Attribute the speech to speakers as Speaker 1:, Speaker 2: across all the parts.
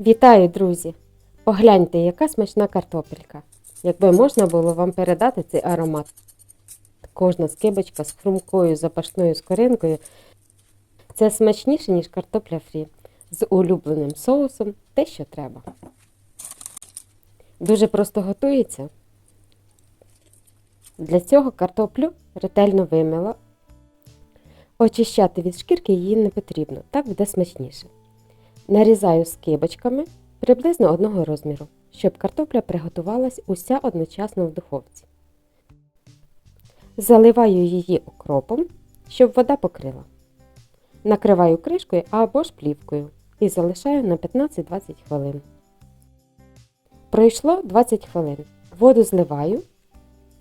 Speaker 1: Вітаю, друзі! Погляньте, яка смачна картопелька. Якби можна було вам передати цей аромат. Кожна скибочка з хрумкою запашною скоринкою це смачніше, ніж картопля фрі. З улюбленим соусом те, що треба. Дуже просто готується. Для цього картоплю ретельно вимила. Очищати від шкірки її не потрібно, так буде смачніше. Нарізаю скибочками приблизно одного розміру, щоб картопля приготувалась уся одночасно в духовці. Заливаю її окропом, щоб вода покрила. Накриваю кришкою або ж плівкою і залишаю на 15-20 хвилин. Пройшло 20 хвилин. Воду зливаю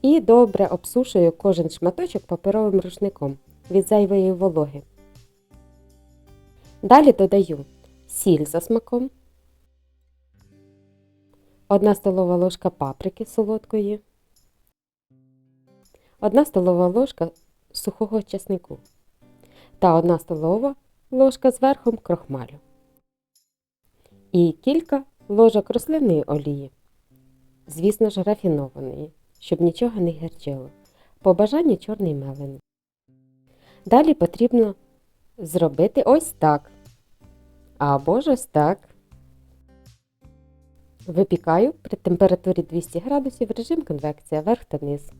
Speaker 1: і добре обсушую кожен шматочок паперовим рушником від зайвої вологи. Далі додаю сіль за смаком, 1 столова ложка паприки солодкої, 1 столова ложка сухого чеснику та 1 столова ложка з верхом крохмалю і кілька ложок рослинної олії, звісно ж, рафінованої, щоб нічого не гірчило. По бажанню чорний мелений. Далі потрібно зробити ось так. Або ж ось так. Випікаю при температурі 200 градусів режим конвекція верх та низ.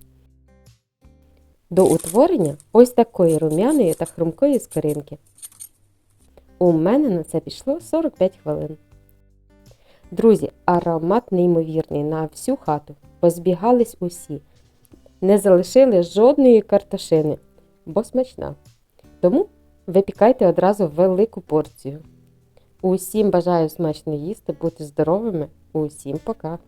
Speaker 1: До утворення ось такої рум'яної та хрумкої скоринки. У мене на це пішло 45 хвилин. Друзі, аромат неймовірний на всю хату. Позбігались усі. Не залишили жодної картошини, бо смачна. Тому випікайте одразу велику порцію. Усім бажаю смачно їсти, бути здоровими. Усім пока!